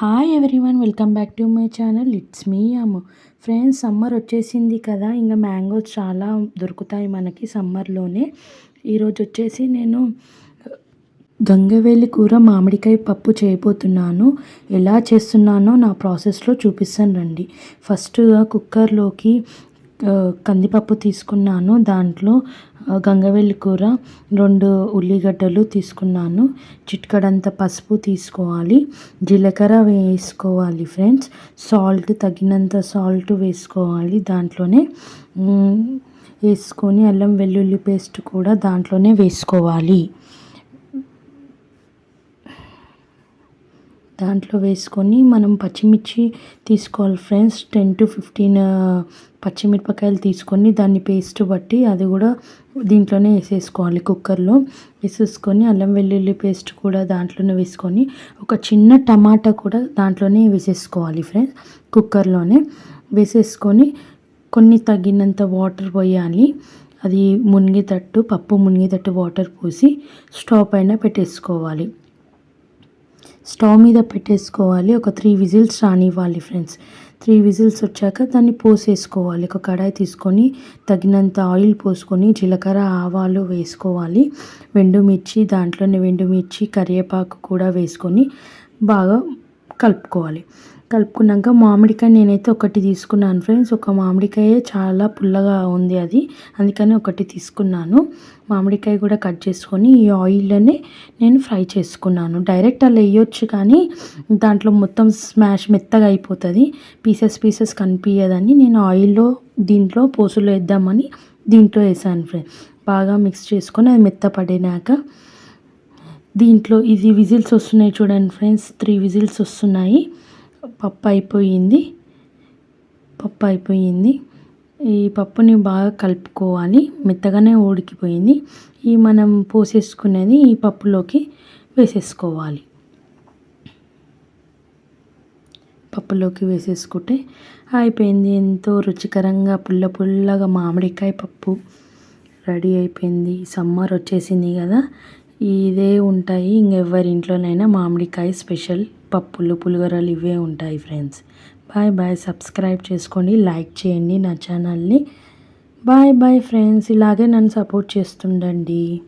Hi everyone welcome back to my channel it's me Ammu friends summer వచ్చేసింది కదా. ఇంకా mangoes చాలా దొరుకుతాయి మనకి సమ్మర్లోనే. ఈరోజు వచ్చేసి నేను uh, గంగవేలి కూర మామిడికాయ పప్పు చేయబోతున్నాను. ఎలా చేస్తున్నానో నా ప్రాసెస్లో చూపిస్తాను రండి. ఫస్ట్గా కుక్కర్లోకి uh, కందిపప్పు తీసుకున్నాను. దాంట్లో గంగవెల్లి కూర రెండు ఉల్లిగడ్డలు తీసుకున్నాను. చిట్కడంత పసుపు తీసుకోవాలి. జీలకర్ర వేసుకోవాలి ఫ్రెండ్స్. సాల్ట్ తగినంత సాల్ట్ వేసుకోవాలి దాంట్లోనే. వేసుకొని అల్లం వెల్లుల్లి పేస్ట్ కూడా దాంట్లోనే వేసుకోవాలి. దాంట్లో వేసుకొని మనం పచ్చిమిర్చి తీసుకోవాలి ఫ్రెండ్స్ టెన్ టు ఫిఫ్టీన్ పచ్చిమిరపకాయలు తీసుకొని దాన్ని పేస్ట్ బట్టి అది కూడా దీంట్లోనే వేసేసుకోవాలి కుక్కర్లో. వేసేసుకొని అల్లం వెల్లుల్లి పేస్ట్ కూడా దాంట్లోనే వేసుకొని ఒక చిన్న టమాటా కూడా దాంట్లోనే వేసేసుకోవాలి ఫ్రెండ్స్ కుక్కర్లోనే వేసేసుకొని కొన్ని తగినంత వాటర్ పోయాలి. అది మునిగేటట్టు పప్పు మునిగేటట్టు వాటర్ పోసి స్టవ్ పైన పెట్టేసుకోవాలి. స్టవ్ మీద పెట్టేసుకోవాలి. ఒక త్రీ విజిల్స్ రానివ్వాలి ఫ్రెండ్స్. త్రీ విజిల్స్ వచ్చాక దాన్ని పోసేసుకోవాలి. ఒక కడాయి తీసుకొని తగినంత ఆయిల్ పోసుకొని జీలకర్ర ఆవాలు వేసుకోవాలి. వెండుమిర్చి దాంట్లోనే వెండుమిర్చి కరివేపాకు కూడా వేసుకొని బాగా కలుపుకోవాలి. కలుపుకున్నాక మామిడికాయ నేనైతే ఒకటి తీసుకున్నాను ఫ్రెండ్స్. ఒక మామిడికాయ చాలా పుల్లగా ఉంది అది. అందుకని ఒకటి తీసుకున్నాను. మామిడికాయ కూడా కట్ చేసుకొని ఈ ఆయిల్లోనే నేను ఫ్రై చేసుకున్నాను. డైరెక్ట్ అలా వేయొచ్చు కానీ దాంట్లో మొత్తం స్మాష్ మెత్తగా అయిపోతుంది. పీసెస్ పీసెస్ కనిపించదని నేను ఆయిల్లో దీంట్లో పోసులు వేద్దామని దీంట్లో వేసాను ఫ్రెండ్స్. బాగా మిక్స్ చేసుకొని అది మెత్తపడినాక దీంట్లో ఇది విజిల్స్ వస్తున్నాయి చూడండి ఫ్రెండ్స్. త్రీ విజిల్స్ వస్తున్నాయి. పప్పు అయిపోయింది. పప్పు అయిపోయింది. ఈ పప్పుని బాగా కలుపుకోవాలి. మెత్తగానే ఉడికిపోయింది. ఈ మనం పోసేసుకునేది ఈ పప్పులోకి వేసేసుకోవాలి. పప్పులోకి వేసేసుకుంటే అయిపోయింది. ఎంతో రుచికరంగా పుల్ల పుల్లగా మామిడికాయ పప్పు రెడీ అయిపోయింది. సమ్మర్ వచ్చేసింది కదా. ఇదే ఉంటాయి. ఇంకెవరి ఇంట్లోనైనా మామిడికాయ స్పెషల్ పప్పులు పులిగొరలు ఇవే ఉంటాయి ఫ్రెండ్స్. Bye bye. సబ్స్క్రైబ్ చేసుకోండి లైక్ చేయండి నా ఛానల్ని. Bye bye friends. ఇలాగే నన్ను సపోర్ట్ చేస్తుండండి.